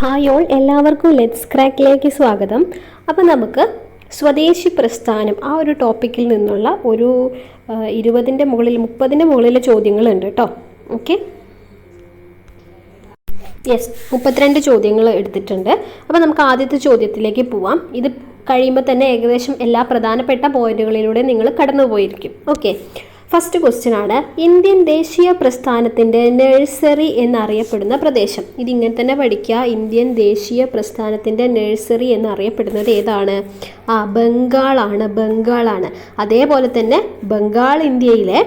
Hi all എല്ലാവർക്കും let's ക്രാക്കിലേക്ക് സ്വാഗതം. അപ്പോൾ നമുക്ക് സ്വദേശി പ്രസ്ഥാനം ആ ഒരു ടോപ്പിക്കിൽ നിന്നുള്ള ഒരു ഇരുപതിന്റെ മുകളിൽ മുപ്പതിന്റെ മുകളിൽ ചോദ്യങ്ങളുണ്ട് കേട്ടോ. ഓക്കെ യെസ് മുപ്പത്തിരണ്ട് ചോദ്യങ്ങൾ എടുത്തിട്ടുണ്ട്. അപ്പോൾ നമുക്ക് ആദ്യത്തെ ചോദ്യത്തിലേക്ക് പോവാം. ഇത് കഴിയുമ്പോൾ തന്നെ ഏകദേശം എല്ലാ പ്രധാനപ്പെട്ട പോയിന്റുകളിലൂടെ നിങ്ങൾ കടന്നുപോയിരിക്കും. ഓക്കെ ഫസ്റ്റ് ക്വസ്റ്റ്യൻ ആണ്. ഇന്ത്യൻ ദേശീയ പ്രസ്ഥാനത്തിന്റെ നഴ്സറി എന്നറിയപ്പെടുന്ന പ്രദേശം. ഇതിങ്ങനെ തന്നെ പഠിക്കുക. ഇന്ത്യൻ ദേശീയ പ്രസ്ഥാനത്തിന്റെ നഴ്സറി എന്നറിയപ്പെടുന്നത് ഏതാണ്? ആ ബംഗാളാണ് ബംഗാളാണ് അതേപോലെ തന്നെ ബംഗാൾ ഇന്ത്യയിലെ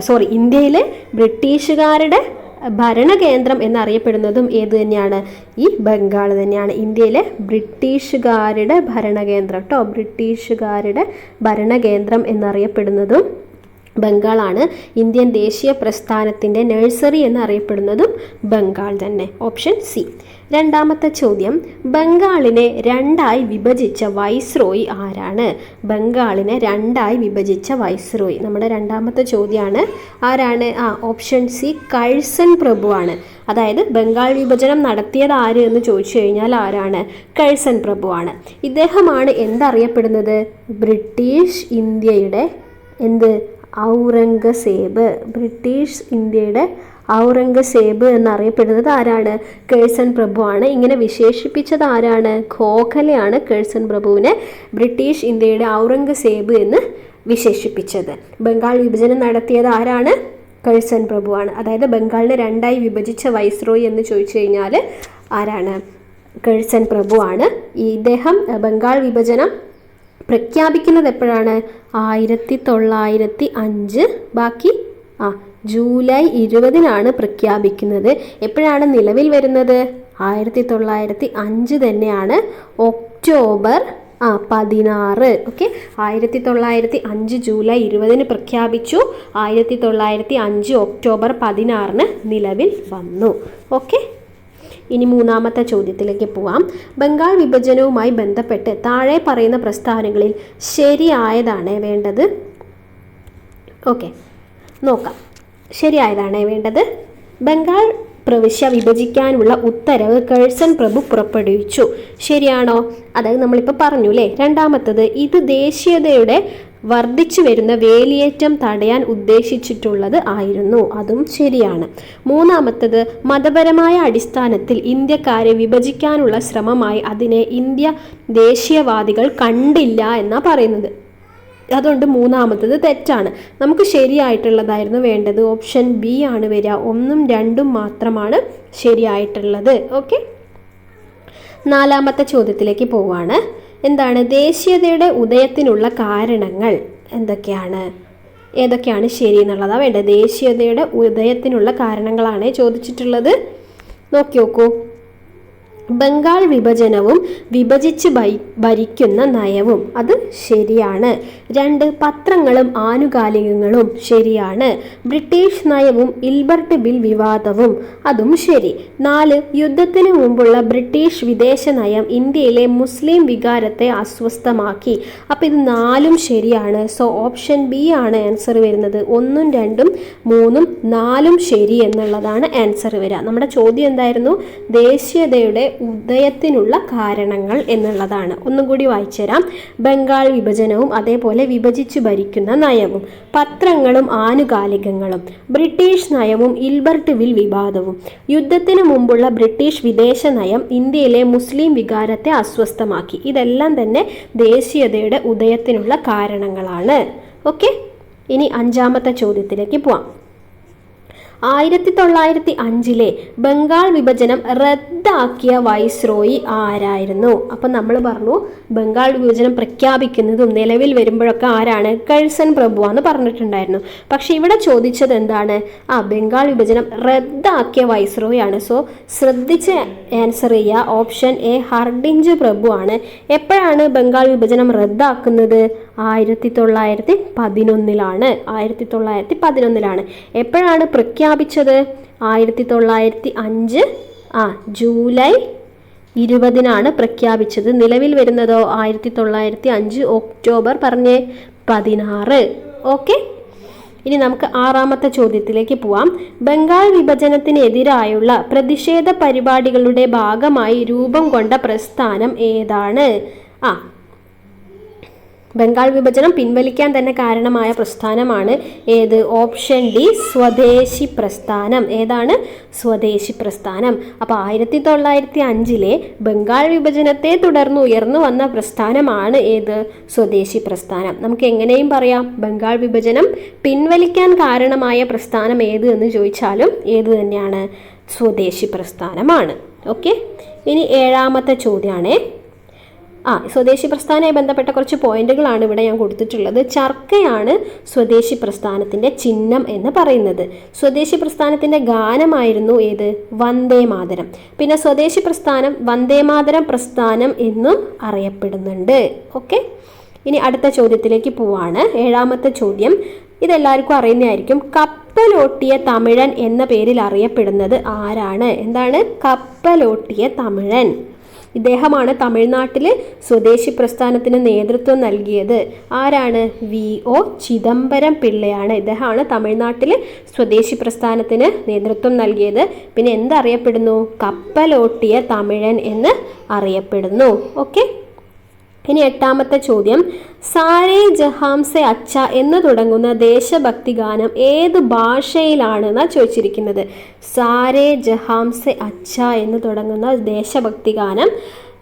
സോറി ഇന്ത്യയിലെ ബ്രിട്ടീഷുകാരുടെ ഭരണകേന്ദ്രം എന്നറിയപ്പെടുന്നതും ഏത് തന്നെയാണ്? ഈ ബംഗാൾ തന്നെയാണ്. ഇന്ത്യയിലെ ബ്രിട്ടീഷുകാരുടെ ഭരണകേന്ദ്രം കേട്ടോ ബ്രിട്ടീഷുകാരുടെ ഭരണകേന്ദ്രം എന്നറിയപ്പെടുന്നതും ബംഗാളാണ്. ഇന്ത്യൻ ദേശീയ പ്രസ്ഥാനത്തിന്റെ നഴ്സറി എന്നറിയപ്പെടുന്നതും ബംഗാൾ തന്നെ. Option C. രണ്ടാമത്തെ ചോദ്യം. ബംഗാളിനെ രണ്ടായി വിഭജിച്ച വൈസ്രോയി ആരാണ്? ബംഗാളിനെ രണ്ടായി വിഭജിച്ച വൈസ്രോയി. നമ്മുടെ രണ്ടാമത്തെ ചോദ്യമാണ് ആരാണ്? ആ ഓപ്ഷൻ സി കഴ്സൺ പ്രഭുവാണ് അതായത് ബംഗാൾ വിഭജനം നടത്തിയത് ആര് എന്ന് ചോദിച്ചു കഴിഞ്ഞാൽ ആരാണ്? കഴ്സൺ പ്രഭുവാണ് ഇദ്ദേഹമാണ് എന്തറിയപ്പെടുന്നത് ബ്രിട്ടീഷ് ഇന്ത്യയുടെ എന്ത്? ഔറംഗസേബ്. ബ്രിട്ടീഷ് ഇന്ത്യയുടെ ഔറംഗസേബ് എന്നറിയപ്പെടുന്നത് ആരാണ്? കേഴ്സൺ പ്രഭുവാണ്. ഇങ്ങനെ വിശേഷിപ്പിച്ചത് ആരാണ്? ഖോഖലയാണ് കേഴ്സൺ പ്രഭുവിനെ ബ്രിട്ടീഷ് ഇന്ത്യയുടെ ഔറംഗസേബ് എന്ന് വിശേഷിപ്പിച്ചത്. ബംഗാൾ വിഭജനം നടത്തിയത് ആരാണ്? കഴ്സൺ പ്രഭുവാണ്. അതായത് ബംഗാളിനെ രണ്ടായി വിഭജിച്ച വൈസ്രോയി എന്ന് ചോദിച്ചു കഴിഞ്ഞാൽ ആരാണ്? കഴ്സൺ പ്രഭുവാണ്. ഇദ്ദേഹം ബംഗാൾ വിഭജനം പ്രഖ്യാപിക്കുന്നത് എപ്പോഴാണ്? ആയിരത്തി തൊള്ളായിരത്തി അഞ്ച് ബാക്കി? ആ ജൂലൈ ഇരുപതിനാണ് പ്രഖ്യാപിക്കുന്നത്. എപ്പോഴാണ് നിലവിൽ വരുന്നത്? ആയിരത്തി തൊള്ളായിരത്തി അഞ്ച് തന്നെയാണ് ഒക്ടോബർ ആ പതിനാറ്. ഓക്കെ? ആയിരത്തി തൊള്ളായിരത്തി അഞ്ച് ജൂലൈ ഇരുപതിന് പ്രഖ്യാപിച്ചു. ആയിരത്തി തൊള്ളായിരത്തി അഞ്ച് ഒക്ടോബർ പതിനാറിന് നിലവിൽ വന്നു. ഓക്കെ? ഇനി മൂന്നാമത്തെ ചോദ്യത്തിലേക്ക് പോവാം. ബംഗാൾ വിഭജനവുമായി ബന്ധപ്പെട്ട് താഴെ പറയുന്ന പ്രസ്താവനകളിൽ ശരിയായതാണ് വേണ്ടത്? ഓക്കെ. നോക്കാം. ശരിയായതാണ് വേണ്ടത്? ബംഗാൾ പ്രവിശ്യ വിഭജിക്കാനുള്ള ഉത്തരവ് കേഴ്സൺ പ്രഭു പുറപ്പെടുവിച്ചു. ശരിയാണോ? അതായത് നമ്മളിപ്പോൾ പറഞ്ഞു അല്ലേ രണ്ടാമത്തത് ഇത് ദേശീയതയുടെ വർദ്ധിച്ചു വരുന്ന വേലിയേറ്റം തടയാൻ ഉദ്ദേശിച്ചിട്ടുള്ളത് ആയിരുന്നു. അതും ശരിയാണ്. മൂന്നാമത്തത് മതപരമായ അടിസ്ഥാനത്തിൽ ഇന്ത്യക്കാരെ വിഭജിക്കാനുള്ള ശ്രമമായി അതിനെ ഇന്ത്യ ദേശീയവാദികൾ കണ്ടില്ല എന്നാണ് പറയുന്നത്. അതുകൊണ്ട് മൂന്നാമത്തത് തെറ്റാണ്. നമുക്ക് ശരിയായിട്ടുള്ളതായിരുന്നു വേണ്ടത്. ഓപ്ഷൻ ബി ആണ് വരിക. ഒന്നും രണ്ടും മാത്രമാണ് ശരിയായിട്ടുള്ളത്. ഓക്കെ? നാലാമത്തെ ചോദ്യത്തിലേക്ക് പോവാണ്. എന്താണ് ദേശീയതയുടെ ഉദയത്തിനുള്ള കാരണങ്ങൾ എന്തൊക്കെയാണ്? ഏതൊക്കെയാണ് ശരി എന്നുള്ളതാണ് വേണ്ടത്. ദേശീയതയുടെ ഉദയത്തിനുള്ള കാരണങ്ങളാണ് ചോദിച്ചിട്ടുള്ളത്. നോക്കി നോക്കൂ. ബംഗാൾ വിഭജനവും വിഭജിച്ച് ഭരിക്കുന്ന നയവും. അത് ശരിയാണ്. രണ്ട് പത്രങ്ങളും ആനുകാലികങ്ങളും ശരിയാണ്. ബ്രിട്ടീഷ് നയവും ഇൽബർട്ട് ബിൽ വിവാദവും. അതും ശരി. നാല് യുദ്ധത്തിന് മുമ്പുള്ള ബ്രിട്ടീഷ് വിദേശ നയം ഇന്ത്യയിലെ മുസ്ലിം വികാരത്തെ അസ്വസ്ഥമാക്കി. അപ്പം ഇത് നാലും ശരിയാണ്. സോ ഓപ്ഷൻ ബി ആണ് ആൻസർ വരുന്നത്. ഒന്നും രണ്ടും മൂന്നും നാലും ശരി എന്നുള്ളതാണ് ആൻസർ വരിക നമ്മുടെ ചോദ്യം എന്തായിരുന്നു? ദേശീയതയുടെ ഉദയത്തിനുള്ള കാരണങ്ങൾ എന്നുള്ളതാണ്. ഒന്നും കൂടി വായിച്ചുതരാം. ബംഗാൾ വിഭജനവും അതേപോലെ വിഭജിച്ചു ഭരിക്കുന്ന നയവും പത്രങ്ങളും ആനുകാലികങ്ങളും ബ്രിട്ടീഷ് നയവും ഇൽബർട്ട് വിൽ വിവാദവും. യുദ്ധത്തിന് മുമ്പുള്ള ബ്രിട്ടീഷ് വിദേശ നയം ഇന്ത്യയിലെ മുസ്ലിം വികാരത്തെ അസ്വസ്ഥമാക്കി. ഇതെല്ലാം തന്നെ ദേശീയതയുടെ ഉദയത്തിനുള്ള കാരണങ്ങളാണ്. ഓക്കെ? ഇനി അഞ്ചാമത്തെ ചോദ്യത്തിലേക്ക് പോവാം. ആയിരത്തി തൊള്ളായിരത്തി അഞ്ചിലെ ബംഗാൾ വിഭജനം റദ്ദാക്കിയ വൈസ്രോയി ആരായിരുന്നു? അപ്പം നമ്മൾ പറഞ്ഞു ബംഗാൾ വിഭജനം പ്രഖ്യാപിക്കുന്നതും നിലവിൽ വരുമ്പോഴൊക്കെ ആരാണ്? കഴ്സൺ പ്രഭുവാന്ന് പറഞ്ഞിട്ടുണ്ടായിരുന്നു. പക്ഷെ ഇവിടെ ചോദിച്ചത് എന്താണ്? ആ ബംഗാൾ വിഭജനം റദ്ദാക്കിയ വൈസ്രോയി ആണ്. സോ ശ്രദ്ധിച്ച് ആൻസർ ചെയ്യുക. ഓപ്ഷൻ എ ഹർഡിഞ്ച് പ്രഭു ആണ്. എപ്പോഴാണ് ബംഗാൾ വിഭജനം റദ്ദാക്കുന്നത്? ആയിരത്തി തൊള്ളായിരത്തി പതിനൊന്നിലാണ് ആയിരത്തി തൊള്ളായിരത്തി പതിനൊന്നിലാണ് എപ്പോഴാണ് പ്രഖ്യാപിച്ചത് ആയിരത്തി തൊള്ളായിരത്തി അഞ്ച് ആ ജൂലൈ ഇരുപതിനാണ് പ്രഖ്യാപിച്ചത്. നിലവിൽ വരുന്നതോ ആയിരത്തി തൊള്ളായിരത്തി അഞ്ച് ഒക്ടോബർ പറഞ്ഞേ പതിനാറ്. ഓക്കെ? ഇനി നമുക്ക് ആറാമത്തെ ചോദ്യത്തിലേക്ക് പോവാം. ബംഗാൾ വിഭജനത്തിനെതിരായുള്ള പ്രതിഷേധ പരിപാടികളുടെ ഭാഗമായി രൂപം കൊണ്ട പ്രസ്ഥാനം ഏതാണ്? ആ ബംഗാൾ വിഭജനം പിൻവലിക്കാൻ തന്നെ കാരണമായ പ്രസ്ഥാനമാണ് ഏത്? ഓപ്ഷൻ ഡി സ്വദേശി പ്രസ്ഥാനം. ഏതാണ്? സ്വദേശി പ്രസ്ഥാനം. അപ്പോൾ ആയിരത്തി തൊള്ളായിരത്തി അഞ്ചിലെ ബംഗാൾ വിഭജനത്തെ തുടർന്ന് ഉയർന്നു വന്ന പ്രസ്ഥാനമാണ് ഏത്? സ്വദേശി പ്രസ്ഥാനം. നമുക്ക് എങ്ങനെയും പറയാം. ബംഗാൾ വിഭജനം പിൻവലിക്കാൻ കാരണമായ പ്രസ്ഥാനം ഏത് എന്ന് ചോദിച്ചാലും ഏത് തന്നെയാണ്? സ്വദേശി പ്രസ്ഥാനമാണ്. ഓക്കെ? ഇനി ഏഴാമത്തെ ചോദ്യമാണേ ആ സ്വദേശി പ്രസ്ഥാനമായി ബന്ധപ്പെട്ട കുറച്ച് പോയിന്റുകളാണ് ഇവിടെ ഞാൻ കൊടുത്തിട്ടുള്ളത്. ചർക്കയാണ് സ്വദേശി പ്രസ്ഥാനത്തിന്റെ ചിഹ്നം എന്ന് പറയുന്നത്. സ്വദേശി പ്രസ്ഥാനത്തിന്റെ ഗാനമായിരുന്നു ഏത്? വന്ദേ മാതരം. പിന്നെ സ്വദേശി പ്രസ്ഥാനം വന്ദേ മാതരം പ്രസ്ഥാനം എന്നും അറിയപ്പെടുന്നുണ്ട്. ഓക്കെ? ഇനി അടുത്ത ചോദ്യത്തിലേക്ക് പോവാണ്. ഏഴാമത്തെ ചോദ്യം. ഇതെല്ലാവർക്കും അറിയുന്നതായിരിക്കും. കപ്പലോട്ടിയ തമിഴൻ എന്ന പേരിൽ അറിയപ്പെടുന്നത് ആരാണ്? എന്താണ്? കപ്പലോട്ടിയ തമിഴൻ. ഇദ്ദേഹമാണ് തമിഴ്നാട്ടിൽ സ്വദേശി പ്രസ്ഥാനത്തിന് നേതൃത്വം നൽകിയത്. ആരാണ്? വി. ഒ. ചിദംബരം പിള്ളയാണ്. ഇദ്ദേഹമാണ് തമിഴ്നാട്ടിൽ സ്വദേശി പ്രസ്ഥാനത്തിന് നേതൃത്വം നൽകിയത്. പിന്നെ എന്തറിയപ്പെടുന്നു? കപ്പലോട്ടിയ തമിഴൻ എന്ന് അറിയപ്പെടുന്നു. ഓക്കെ. ഇനി എട്ടാമത്തെ ചോദ്യം. സാരേ ജഹാംസെ അച്ച എന്ന് തുടങ്ങുന്ന ദേശഭക്തി ഗാനം ഏത് ഭാഷയിലാണെന്നാണ് ചോദിച്ചിരിക്കുന്നത്. സാരേ ജഹാംസെ അച്ച എന്ന് തുടങ്ങുന്ന ദേശഭക്തി ഗാനം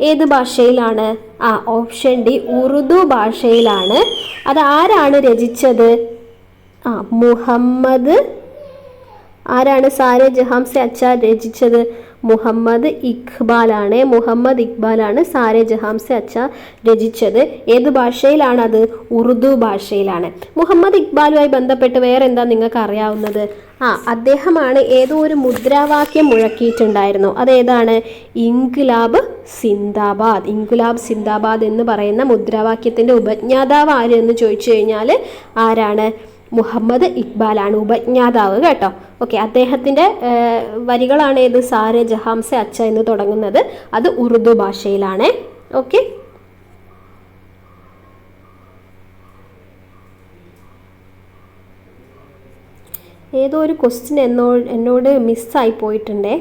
ഏത് ഭാഷയിലാണ്? ആ ഓപ്ഷൻ ഡി ഉറുദു ഭാഷയിലാണ്. അത് ആരാണ് രചിച്ചത്? ആ മുഹമ്മദ്. ആരാണ് സാരേ ജഹാംസെ അച്ച രചിച്ചത്? മുഹമ്മദ് ഇഖ്ബാലാണ്. മുഹമ്മദ് ഇഖ്ബാലാണ് സാരെ ജഹാംസെ അച്ഛ രചിച്ചത്. ഏത് ഭാഷയിലാണ് അത് ഉറുദു ഭാഷയിലാണ്. മുഹമ്മദ് ഇഖ്ബാലുമായി ബന്ധപ്പെട്ട് വേറെ എന്താ നിങ്ങൾക്ക് അറിയാവുന്നത് ആ അദ്ദേഹമാണ് ഏതോ ഒരു മുദ്രാവാക്യം മുഴക്കിയിട്ടുണ്ടായിരുന്നു. അതേതാണ്? ഇൻകുലാബ് സിന്ദാബാദ്. ഇൻകുലാബ് സിന്ദാബാദ് എന്ന് പറയുന്ന മുദ്രാവാക്യത്തിന്റെ ഉപജ്ഞാതാവ് ആര് എന്ന് ചോദിച്ചു കഴിഞ്ഞാൽ ആരാണ്? മുഹമ്മദ് ഇക്ബാലാണ് ഉപജ്ഞാതാവ് കേട്ടോ. ഓക്കെ അദ്ദേഹത്തിന്റെ വരികളാണ് ഏത്? സാരെ ജഹാംസെ അച്ച എന്ന് തുടങ്ങുന്നത്. അത് ഉറുദു ഭാഷയിലാണ്. ഓക്കെ. ഏതോ ഒരു ക്വസ്റ്റ്യൻ എന്നോ എന്നോട് മിസ്സായി പോയിട്ടുണ്ടേ.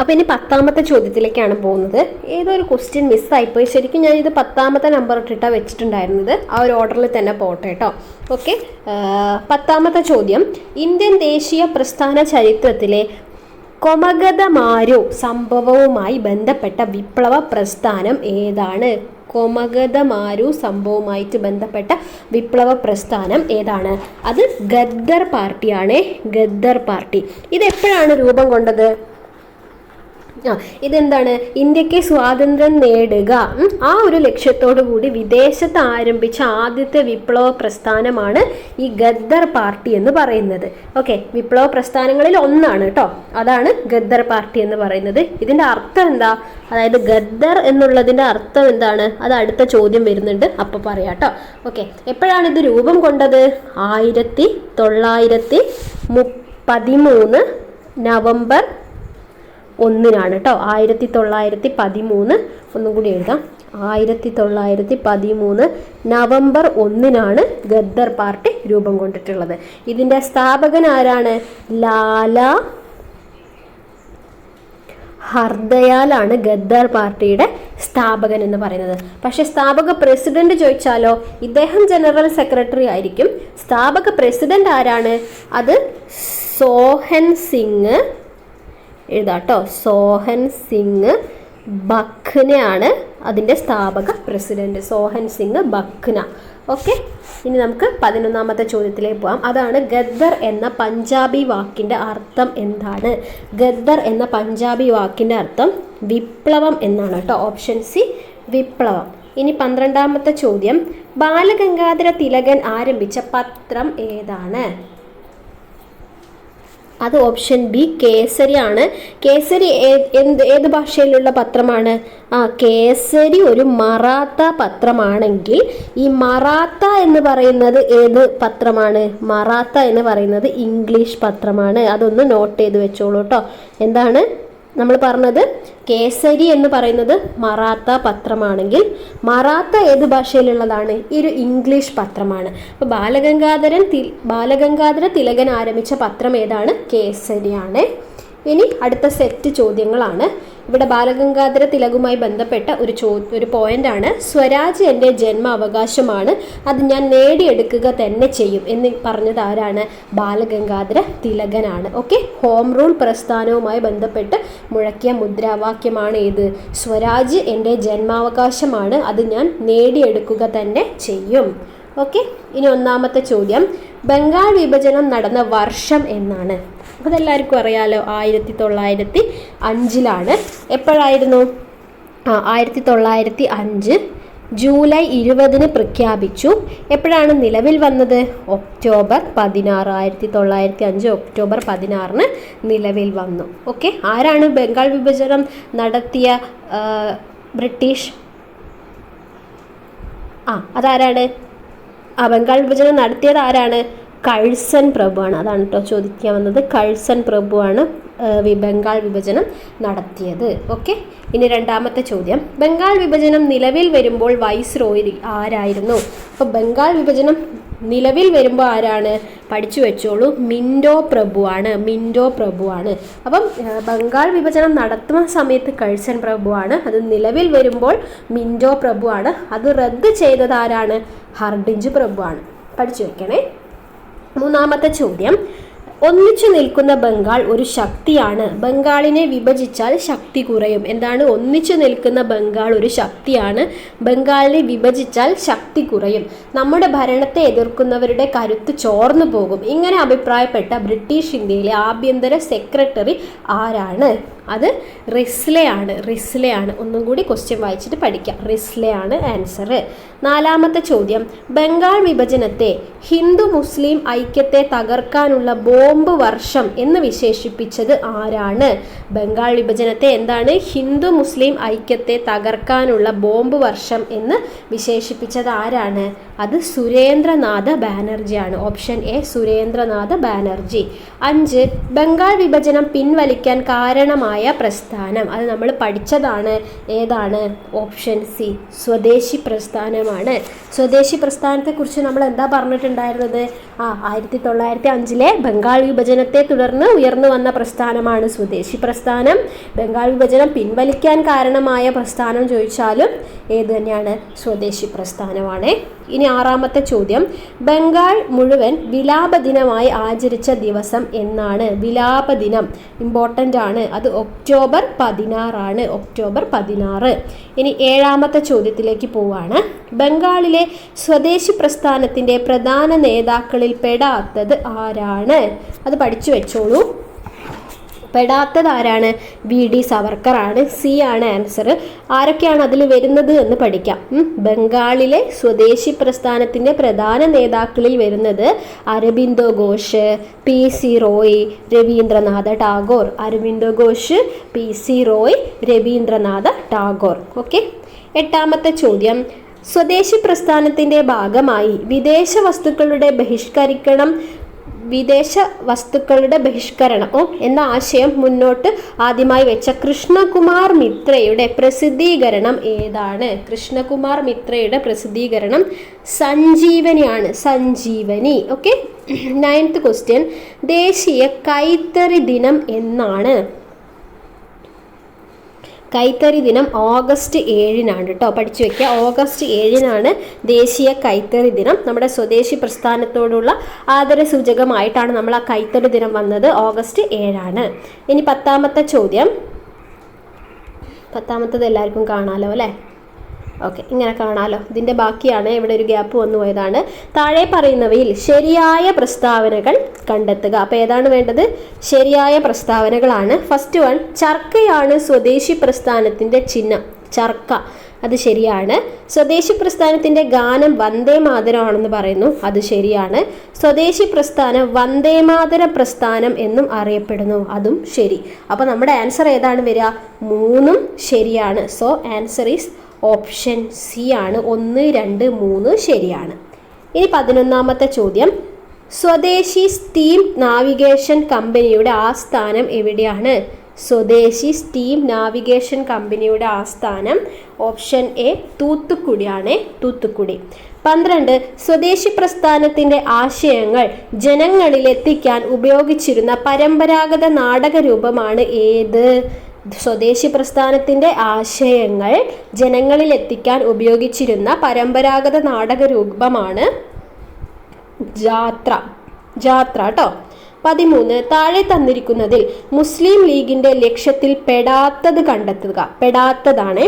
അപ്പോൾ ഇനി പത്താമത്തെ ചോദ്യത്തിലേക്കാണ് പോകുന്നത്. ഏതോ ഒരു ക്വസ്റ്റ്യൻ മിസ്സായിപ്പോയി ശരിക്കും ഞാൻ ഇത് പത്താമത്തെ നമ്പർ ഇട്ടിട്ടാണ് വെച്ചിട്ടുണ്ടായിരുന്നത്. ആ ഒരു ഓർഡറിൽ തന്നെ പോട്ടെ കേട്ടോ. ഓക്കെ പത്താമത്തെ ചോദ്യം. ഇന്ത്യൻ ദേശീയ പ്രസ്ഥാന ചരിത്രത്തിലെ കൊമഗതമാരോ സംഭവവുമായി ബന്ധപ്പെട്ട വിപ്ലവ പ്രസ്ഥാനം ഏതാണ്? കൊമഗതമാരു സംഭവവുമായിട്ട് ബന്ധപ്പെട്ട വിപ്ലവ പ്രസ്ഥാനം ഏതാണ്? അത് ഗദ്ദർ പാർട്ടിയാണ്. ഗദ്ദർ പാർട്ടി. ഇത് എപ്പോഴാണ് രൂപം കൊണ്ടത്? ആ ഇതെന്താണ്? ഇന്ത്യയ്ക്ക് സ്വാതന്ത്ര്യം നേടുക. ആ ഒരു ലക്ഷ്യത്തോടു കൂടി വിദേശത്ത് ആരംഭിച്ച ആദ്യത്തെ വിപ്ലവ പ്രസ്ഥാനമാണ് ഈ ഗദ്ദർ പാർട്ടി എന്ന് പറയുന്നത്. ഓക്കെ വിപ്ലവ പ്രസ്ഥാനങ്ങളിൽ ഒന്നാണ് കേട്ടോ അതാണ് ഗദ്ദർ പാർട്ടി എന്ന് പറയുന്നത്. ഇതിന്റെ അർത്ഥം എന്താ? അതായത് ഗദ്ദർ എന്നുള്ളതിന്റെ അർത്ഥം എന്താണ്? അത് അടുത്ത ചോദ്യം വരുന്നുണ്ട്. അപ്പോൾ പറയാം കേട്ടോ ഓക്കെ എപ്പോഴാണ് ഇത് രൂപം കൊണ്ടത്? ആയിരത്തി തൊള്ളായിരത്തി പതിമൂന്ന് നവംബർ ഒന്നിനാണ് കേട്ടോ. ആയിരത്തി തൊള്ളായിരത്തി പതിമൂന്ന് ഒന്നും കൂടി എഴുതാം. ആയിരത്തി തൊള്ളായിരത്തി പതിമൂന്ന് നവംബർ ഒന്നിനാണ് ഗദ്ദർ പാർട്ടി രൂപം കൊണ്ടിട്ടുള്ളത്. ഇതിന്റെ സ്ഥാപകൻ ആരാണ്? ലാല ഹർദയാലാണ് ഗദ്ദർ പാർട്ടിയുടെ സ്ഥാപകൻ എന്ന് പറയുന്നത്. പക്ഷെ സ്ഥാപക പ്രസിഡന്റ് ചോദിച്ചാലോ? ഇദ്ദേഹം ജനറൽ സെക്രട്ടറി ആയിരിക്കും. സ്ഥാപക പ്രസിഡന്റ് ആരാണ്? അത് സോഹൻ സിംഗ് എഴുതാട്ടോ. സോഹൻ സിംഗ് ബഖ്നയാണ് അതിന്റെ സ്ഥാപക പ്രസിഡന്റ്. സോഹൻ സിംഗ് ബഖ്ന. ഓക്കെ? ഇനി നമുക്ക് പതിനൊന്നാമത്തെ ചോദ്യത്തിലേക്ക് പോകാം അതാണ് ഗദ്ദർ എന്ന പഞ്ചാബി വാക്കിന്റെ അർത്ഥം എന്താണ്? ഗദ്ദർ എന്ന പഞ്ചാബി വാക്കിന്റെ അർത്ഥം വിപ്ലവം എന്നാണ് കേട്ടോ. ഓപ്ഷൻ സി വിപ്ലവം. ഇനി പന്ത്രണ്ടാമത്തെ ചോദ്യം. ബാലഗംഗാധര തിലകൻ ആരംഭിച്ച പത്രം ഏതാണ്? അത് ഓപ്ഷൻ ബി കേസരിയാണ് കേസരി എന്ത് ഏത് ഭാഷയിലുള്ള പത്രമാണ്? ആ കേസരി ഒരു മറാത്ത പത്രമാണെങ്കിൽ ഈ മറാത്ത എന്ന് പറയുന്നത് ഏത് പത്രമാണ്? മറാത്ത എന്ന് പറയുന്നത് ഇംഗ്ലീഷ് പത്രമാണ്. അതൊന്ന് നോട്ട് ചെയ്ത് വെച്ചോളൂ കേട്ടോ എന്താണ്? നമ്മൾ പറഞ്ഞത് കേസരി എന്ന് പറയുന്നത് മറാത്ത പത്രമാണെങ്കിൽ. മറാത്ത ഏത് ഭാഷയിലുള്ളതാണ്? ഈ ഒരു ഇംഗ്ലീഷ് പത്രമാണ്. അപ്പോൾ ബാലഗംഗാധരൻ ബാലഗംഗാധര തിലകൻ ആരംഭിച്ച പത്രം ഏതാണ്? കേസരിയാണ്. ഇനി അടുത്ത സെറ്റ് ചോദ്യങ്ങളാണ്. ഇവിടെ ബാലഗംഗാധര തിലകുമായി ബന്ധപ്പെട്ട ഒരു ചോ ഒരു പോയിന്റാണ് സ്വരാജ് എന്റെ ജന്മ അവകാശമാണ് അത് ഞാൻ നേടിയെടുക്കുക തന്നെ ചെയ്യും എന്ന് പറഞ്ഞത് ആരാണ്? ബാലഗംഗാധര തിലകനാണ്. ഓക്കെ ഹോം റൂൾ പ്രസ്ഥാനവുമായി ബന്ധപ്പെട്ട് മുഴക്കിയ മുദ്രാവാക്യമാണ് ഏത്? സ്വരാജ് എന്റെ ജന്മാവകാശമാണ്. അത് ഞാൻ നേടിയെടുക്കുക തന്നെ ചെയ്യും. ഓക്കെ ഇനി ഒന്നാമത്തെ ചോദ്യം. ബംഗാൾ വിഭജനം നടന്ന വർഷം എന്നാണ്. അതെല്ലാവർക്കും അറിയാലോ ആയിരത്തി തൊള്ളായിരത്തി അഞ്ചിലാണ്. എപ്പോഴായിരുന്നു? ആ ആയിരത്തി തൊള്ളായിരത്തി അഞ്ച് ജൂലൈ ഇരുപതിന് പ്രഖ്യാപിച്ചു. എപ്പോഴാണ് നിലവിൽ വന്നത്? ഒക്ടോബർ പതിനാറ് ആയിരത്തി തൊള്ളായിരത്തി അഞ്ച് ഒക്ടോബർ പതിനാറിന് നിലവിൽ വന്നു. ഓക്കെ ആരാണ് ബംഗാൾ വിഭജനം നടത്തിയ ബ്രിട്ടീഷ്? ആ അതാരാണ്? ആ ബംഗാൾ വിഭജനം നടത്തിയത് ആരാണ്? കഴ്സൺ പ്രഭുവാണ്. അതാണ് കേട്ടോ ചോദിക്കാൻ വന്നത്. കഴ്സൺ പ്രഭുവാണ് ബംഗാൾ വിഭജനം നടത്തിയത്. ഓക്കെ? ഇനി രണ്ടാമത്തെ ചോദ്യം. ബംഗാൾ വിഭജനം നിലവിൽ വരുമ്പോൾ വൈസ് റോയി ആരായിരുന്നു? അപ്പോൾ ബംഗാൾ വിഭജനം നിലവിൽ വരുമ്പോൾ ആരാണ്? പഠിച്ചു വെച്ചോളൂ. മിൻഡോ പ്രഭുവാണ്. മിൻഡോ പ്രഭുവാണ്. അപ്പം ബംഗാൾ വിഭജനം നടത്തുന്ന സമയത്ത് കഴ്സൺ പ്രഭുവാണ്. അത് നിലവിൽ വരുമ്പോൾ മിൻഡോ പ്രഭുവാണ്. അത് റദ്ദ് ചെയ്തത് ആരാണ്? ഹർഡിഞ്ച് പ്രഭുവാണ്. പഠിച്ചു വെക്കണേ. മൂന്നാമത്തെ ചോദ്യം. ഒന്നിച്ചു നിൽക്കുന്ന ബംഗാൾ ഒരു ശക്തിയാണ്. ബംഗാളിനെ വിഭജിച്ചാൽ ശക്തി കുറയും. എന്താണ്? ഒന്നിച്ചു നിൽക്കുന്ന ബംഗാൾ ഒരു ശക്തിയാണ്. ബംഗാളിനെ വിഭജിച്ചാൽ ശക്തി കുറയും. നമ്മുടെ ഭരണത്തെ എതിർക്കുന്നവരുടെ കരുത്ത് ചോർന്നു പോകും. ഇങ്ങനെ അഭിപ്രായപ്പെട്ട ബ്രിട്ടീഷ് ഇന്ത്യയിലെ ആഭ്യന്തര സെക്രട്ടറി ആരാണ്? അത് റിസ്ലെ ആണ് റിസ്ലെ ആണ്. ഒന്നും കൂടി ക്വസ്റ്റ്യൻ വായിച്ചിട്ട് പഠിക്കാം. റിസ്ലെ ആണ് ആൻസർ നാലാമത്തെ ചോദ്യം. ബംഗാൾ വിഭജനത്തെ ഹിന്ദു മുസ്ലിം ഐക്യത്തെ തകർക്കാനുള്ള ബോംബ് വർഷം എന്ന് വിശേഷിപ്പിച്ചത് ആരാണ്? ബംഗാൾ വിഭജനത്തെ എന്താണ് ഹിന്ദു മുസ്ലിം ഐക്യത്തെ തകർക്കാനുള്ള ബോംബ് വർഷം എന്ന് വിശേഷിപ്പിച്ചത് ആരാണ്? അത് സുരേന്ദ്രനാഥ ബാനർജിയാണ് ഓപ്ഷൻ എ സുരേന്ദ്രനാഥ ബാനർജി. അഞ്ച് ബംഗാൾ വിഭജനം പിൻവലിക്കാൻ കാരണമായ പ്രസ്ഥാനം. അത് നമ്മൾ പഠിച്ചതാണ്. ഏതാണ്? Option C. സ്വദേശി പ്രസ്ഥാനമാണ്. സ്വദേശി പ്രസ്ഥാനത്തെക്കുറിച്ച് നമ്മൾ എന്താ പറഞ്ഞിട്ടുണ്ടായിരുന്നത്? ആ ആയിരത്തി തൊള്ളായിരത്തി അഞ്ചിലെ ബംഗാൾ വിഭജനത്തെ തുടർന്ന് ഉയർന്നു വന്ന പ്രസ്ഥാനമാണ് സ്വദേശി പ്രസ്ഥാനം. ബംഗാൾ വിഭജനം പിൻവലിക്കാൻ കാരണമായ പ്രസ്ഥാനം ചോദിച്ചാലും ഏത് തന്നെയാണ്? സ്വദേശി പ്രസ്ഥാനമാണ്. ഇനി ആറാമത്തെ ചോദ്യം. ബംഗാൾ മുഴുവൻ വിലാപ ദിനമായി ആചരിച്ച ദിവസം എന്നാണ്. വിലാപ ദിനം ഇമ്പോർട്ടന്റ് ആണ്. അത് ഒക്ടോബർ പതിനാറാണ്. ഒക്ടോബർ പതിനാറ്. ഇനി ഏഴാമത്തെ ചോദ്യത്തിലേക്ക് പോവാണ്. ബംഗാളിലെ സ്വദേശി പ്രസ്ഥാനത്തിന്റെ പ്രധാന നേതാക്കളിൽ പെടാത്തത് ആരാണ്? അത് പഠിച്ചു വെച്ചോളൂ. പെടാത്തത് ആരാണ് വി. ഡി. സവർക്കറാണ്. സി ആണ് ആൻസർ ആരൊക്കെയാണ് അതിൽ വരുന്നത് എന്ന് പഠിക്കാം. ബംഗാളിലെ സ്വദേശി പ്രസ്ഥാനത്തിന്റെ പ്രധാന നേതാക്കളിൽ വരുന്നത് Aurobindo Ghosh P. C. Roy Rabindranath Tagore. Aurobindo Ghosh P. C. Roy Rabindranath Tagore. Okay. എട്ടാമത്തെ ചോദ്യം. സ്വദേശി പ്രസ്ഥാനത്തിന്റെ ഭാഗമായി വിദേശ വസ്തുക്കളുടെ ബഹിഷ്കരിക്കണം വിദേശ വസ്തുക്കളുടെ ബഹിഷ്കരണം ഓ എന്ന ആശയം മുന്നോട്ട് ആദ്യമായി വെച്ച കൃഷ്ണകുമാർ മിത്രയുടെ പ്രസിദ്ധീകരണം ഏതാണ്? കൃഷ്ണകുമാർ മിത്രയുടെ പ്രസിദ്ധീകരണം സഞ്ജീവനിയാണ്. സഞ്ജീവനി ഓക്കെ നയൻത്ത് ക്വസ്റ്റ്യൻ ദേശീയ കൈത്തറി ദിനം എന്നാണ്. കൈത്തറി ദിനം ഓഗസ്റ്റ് ഏഴിനാണ് കേട്ടോ. പഠിച്ചു വെക്കുക. ഓഗസ്റ്റ് ഏഴിനാണ് ദേശീയ കൈത്തറി ദിനം. നമ്മുടെ സ്വദേശി പ്രസ്ഥാനത്തോടുള്ള ആദരസൂചകമായിട്ടാണ് നമ്മൾ ആ കൈത്തറി ദിനം വന്നത്. ഓഗസ്റ്റ് ഏഴാണ്. ഇനി പത്താമത്തെ ചോദ്യം. പത്താമത്തത് എല്ലാവർക്കും കാണാലോ അല്ലേ? ഓക്കെ ഇങ്ങനെ കാണാലോ. ഇതിന്റെ ബാക്കിയാണ് ഇവിടെ ഒരു ഗ്യാപ്പ് വന്നു പോയതാണ്. താഴെ പറയുന്നവയിൽ ശരിയായ പ്രസ്താവനകൾ കണ്ടെത്തുക. അപ്പോൾ ഏതാണ് വേണ്ടത്? ശരിയായ പ്രസ്താവനകളാണ്. ഫസ്റ്റ് വൺ ചർക്കയാണ് സ്വദേശി പ്രസ്ഥാനത്തിന്റെ ചിഹ്നം. ചർക്ക അത് ശരിയാണ്. സ്വദേശി പ്രസ്ഥാനത്തിന്റെ ഗാനം വന്ദേ മാതരമാണെന്ന് പറയുന്നു അത് ശരിയാണ്. സ്വദേശി പ്രസ്ഥാനം വന്ദേ മാതര പ്രസ്ഥാനം എന്നും അറിയപ്പെടുന്നു അതും ശരി. അപ്പോൾ നമ്മുടെ ആൻസർ ഏതാണ് വരിക? മൂന്നും ശരിയാണ്. So answer is option C ആണ്. ഒന്ന് രണ്ട് മൂന്ന് ശരിയാണ്. ഇനി പതിനൊന്നാമത്തെ ചോദ്യം. സ്വദേശി സ്റ്റീം നാവിഗേഷൻ കമ്പനിയുടെ ആസ്ഥാനം എവിടെയാണ്? സ്വദേശി സ്റ്റീം നാവിഗേഷൻ കമ്പനിയുടെ ആസ്ഥാനം ഓപ്ഷൻ എ തൂത്തുക്കുടിയാണ്. തൂത്തുക്കുടി. പന്ത്രണ്ട് സ്വദേശി പ്രസ്ഥാനത്തിന്റെ ആശയങ്ങൾ ജനങ്ങളിലെത്തിക്കാൻ ഉപയോഗിച്ചിരുന്ന പരമ്പരാഗത നാടക രൂപമാണ് ഏത്? സ്വദേശി പ്രസ്ഥാനത്തിന്റെ ആശയങ്ങൾ ജനങ്ങളിൽ എത്തിക്കാൻ ഉപയോഗിച്ചിരുന്ന പരമ്പരാഗത നാടക രൂപമാണ് ജാത്ര. ജാത്ര കേട്ടോ പതിമൂന്ന് താഴെ തന്നിരിക്കുന്നതിൽ മുസ്ലിം ലീഗിന്റെ ലക്ഷ്യത്തിൽ പെടാത്തത് കണ്ടെത്തുക. പെടാത്തതാണ്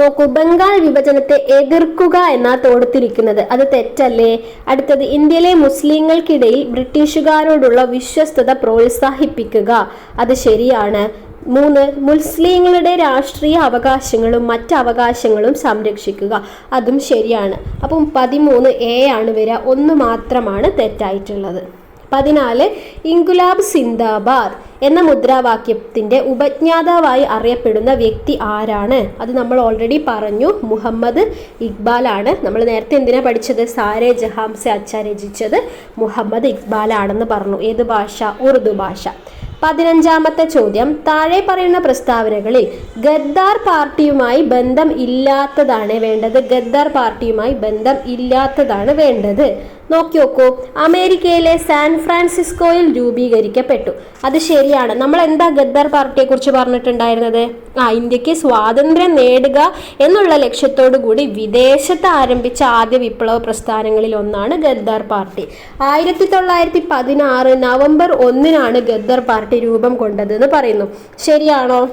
നോക്കൂ ബംഗാൾ വിഭജനത്തെ എതിർക്കുക എന്നാ തോടുത്തിരിക്കുന്നത്. അത് തെറ്റല്ലേ? അടുത്തത് ഇന്ത്യയിലെ മുസ്ലിങ്ങൾക്കിടയിൽ ബ്രിട്ടീഷുകാരോടുള്ള വിശ്വസ്തത പ്രോത്സാഹിപ്പിക്കുക. അത് ശരിയാണ്. മൂന്ന് മുസ്ലിങ്ങളുടെ രാഷ്ട്രീയ അവകാശങ്ങളും മറ്റ് അവകാശങ്ങളും സംരക്ഷിക്കുക. അതും ശരിയാണ്. അപ്പം പതിമൂന്ന് എ ആണ് വരിക. ഒന്ന് മാത്രമാണ് തെറ്റായിട്ടുള്ളത്. പതിനാല് ഇൻകുലാബ് സിന്ദാബാദ് എന്ന മുദ്രാവാക്യത്തിന്റെ ഉപജ്ഞാതാവായി അറിയപ്പെടുന്ന വ്യക്തി ആരാണ്? അത് നമ്മൾ ഓൾറെഡി പറഞ്ഞു. മുഹമ്മദ് ഇക്ബാലാണ്. നമ്മൾ നേരത്തെ എന്തിനാ പഠിച്ചത്? സാരെ ജഹാംസെ അച്ഛ രചിച്ചത് മുഹമ്മദ് ഇക്ബാലാണെന്ന് പറഞ്ഞു. ഏത് ഭാഷ? ഉറുദു ഭാഷ. പതിനഞ്ചാമത്തെ ചോദ്യം. താഴെ പറയുന്ന പ്രസ്താവനകളിൽ ഗദ്ദാർ പാർട്ടിയുമായി ബന്ധം ഇല്ലാത്തതാണ് വേണ്ടത്. ഗദ്ദാർ പാർട്ടിയുമായി ബന്ധം ഇല്ലാത്തതാണ് വേണ്ടത്. നോക്കി നോക്കൂ അമേരിക്കയിലെ സാൻ ഫ്രാൻസിസ്കോയിൽ രൂപീകരിക്കപ്പെട്ടു. അത് ശരിയാണ്. നമ്മൾ എന്താ ഗദ്ദാർ പാർട്ടിയെ കുറിച്ച് പറഞ്ഞിട്ടുണ്ടായിരുന്നത്? ആ ഇന്ത്യയ്ക്ക് സ്വാതന്ത്ര്യം നേടുക എന്നുള്ള ലക്ഷ്യത്തോടു കൂടി വിദേശത്ത് ആരംഭിച്ച ആദ്യ വിപ്ലവ പ്രസ്ഥാനങ്ങളിൽ ഒന്നാണ് ഗദ്ദാർ പാർട്ടി. ആയിരത്തി തൊള്ളായിരത്തി പതിനാറ് നവംബർ ഒന്നിനാണ് ഗദ്ദാർ പാർട്ടി രൂപം കൊണ്ടതെന്ന് പറയുന്നു. ശരിയാണോ?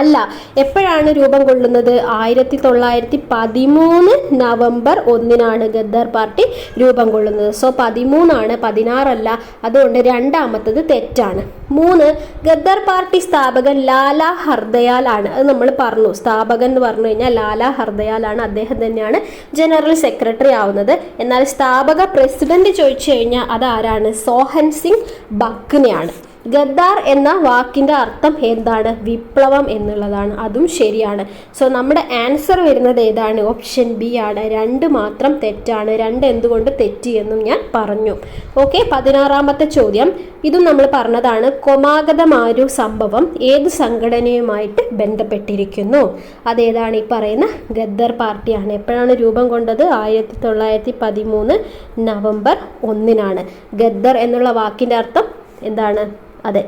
അല്ല എപ്പോഴാണ് രൂപം കൊള്ളുന്നത്? ആയിരത്തി തൊള്ളായിരത്തി പതിമൂന്ന് നവംബർ ഒന്നിനാണ് ഗദ്ദർ പാർട്ടി രൂപം കൊള്ളുന്നത്. സോ പതിമൂന്നാണ് പതിനാറല്ല അതുകൊണ്ട് രണ്ടാമത്തത് തെറ്റാണ്. മൂന്ന് ഗദ്ദർ പാർട്ടി സ്ഥാപകൻ ലാല ഹർദയാൽ ആണ്. അത് നമ്മൾ പറഞ്ഞു. സ്ഥാപകൻ എന്ന് പറഞ്ഞു കഴിഞ്ഞാൽ ലാല ഹർദയാൽ ആണ്. അദ്ദേഹം തന്നെയാണ് ജനറൽ സെക്രട്ടറി ആവുന്നത്. എന്നാൽ സ്ഥാപക പ്രസിഡന്റ് ചോദിച്ചു കഴിഞ്ഞാൽ അതാരാണ്? സോഹൻ സിംഗ് ബക്കിനെയാണ് ഗദ്ദാർ എന്ന വാക്കിന്റെ അർത്ഥം എന്താണ്? വിപ്ലവം എന്നുള്ളതാണ്. അതും ശരിയാണ്. സോ നമ്മുടെ ആൻസർ വരുന്നത് ഏതാണ്? ഓപ്ഷൻ ബി ആണ്. രണ്ട് മാത്രം തെറ്റാണ്. രണ്ട് എന്തുകൊണ്ട് തെറ്റി എന്നും ഞാൻ പറഞ്ഞു. ഓക്കെ പതിനാറാമത്തെ ചോദ്യം. ഇതും നമ്മൾ പറഞ്ഞതാണ്. കൊമാഗതമാരു സംഭവം ഏത് സംഘടനയുമായിട്ട് ബന്ധപ്പെട്ടിരിക്കുന്നു? അതേതാണ് ഈ പറയുന്ന ഗദ്ദർ പാർട്ടിയാണ്. എപ്പോഴാണ് രൂപം കൊണ്ടത്? ആയിരത്തി തൊള്ളായിരത്തി പതിമൂന്ന് നവംബർ ഒന്നിനാണ്. ഗദ്ദർ എന്നുള്ള വാക്കിന്റെ അർത്ഥം എന്താണ്? അതെ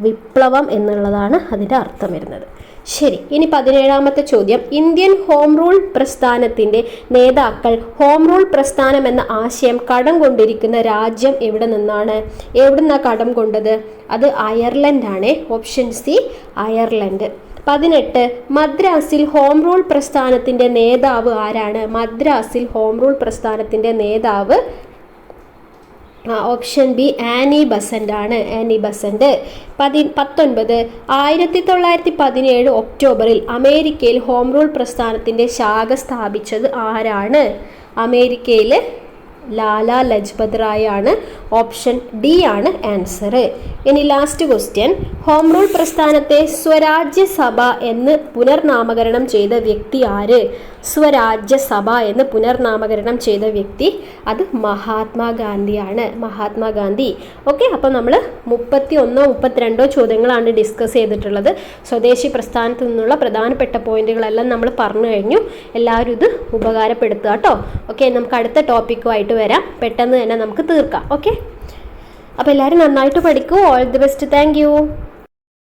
വിപ്ലവം എന്നുള്ളതാണ് അതിന്റെ അർത്ഥം വരുന്നത്. ശരി ഇനി പതിനേഴാമത്തെ ചോദ്യം. ഇന്ത്യൻ ഹോം റൂൾ പ്രസ്ഥാനത്തിന്റെ നേതാക്കൾ ഹോം റൂൾ പ്രസ്ഥാനം എന്ന ആശയം കടം കൊണ്ടിരിക്കുന്ന രാജ്യം എവിടെ നിന്നാണ്? എവിടെ നിന്നാണ് കടം കൊണ്ടത്? അത് അയർലൻഡാണ് ഓപ്ഷൻ സി അയർലൻഡ്. പതിനെട്ട് മദ്രാസിൽ ഹോം റൂൾ പ്രസ്ഥാനത്തിന്റെ നേതാവ് ആരാണ്? മദ്രാസിൽ ഹോം റൂൾ പ്രസ്ഥാനത്തിന്റെ നേതാവ് ഓപ്ഷൻ ബി ആനി ബസന്റ് ആണ്. ആനി ബസന്റ് പതി പത്തൊൻപത്. ആയിരത്തി തൊള്ളായിരത്തി പതിനേഴ് ഒക്ടോബറിൽ അമേരിക്കയിൽ ഹോം റൂൾ പ്രസ്ഥാനത്തിന്റെ ശാഖ സ്ഥാപിച്ചത് ആരാണ്? അമേരിക്കയിൽ ലാല ലജ്പത് റായ് ആണ്. ഓപ്ഷൻ ഡി ആണ് ആൻസർ ഇനി ലാസ്റ്റ് ക്വസ്റ്റ്യൻ ഹോം റൂൾ പ്രസ്ഥാനത്തെ സ്വരാജ്യ സഭ എന്ന് പുനർനാമകരണം ചെയ്ത വ്യക്തി ആര്? സ്വരാജ്യ സഭ എന്ന് പുനർനാമകരണം ചെയ്ത വ്യക്തി അത് മഹാത്മാഗാന്ധിയാണ്. മഹാത്മാഗാന്ധി. ഓക്കെ അപ്പോൾ നമ്മൾ മുപ്പത്തി ഒന്നോ മുപ്പത്തിരണ്ടോ ചോദ്യങ്ങളാണ് ഡിസ്കസ് ചെയ്തിട്ടുള്ളത്. സ്വദേശി പ്രസ്ഥാനത്ത് നിന്നുള്ള പ്രധാനപ്പെട്ട പോയിന്റുകളെല്ലാം നമ്മൾ പറഞ്ഞു കഴിഞ്ഞു. എല്ലാവരും ഇത് ഉപകാരപ്പെടുത്തുക കേട്ടോ. ഓക്കെ നമുക്ക് അടുത്ത ടോപ്പിക്കുമായിട്ട് വരാം. പെട്ടെന്ന് തന്നെ നമുക്ക് തീർക്കാം. ഓക്കെ? അപ്പോൾ എല്ലാവരും നന്നായിട്ട് പഠിക്കൂ. All the best thank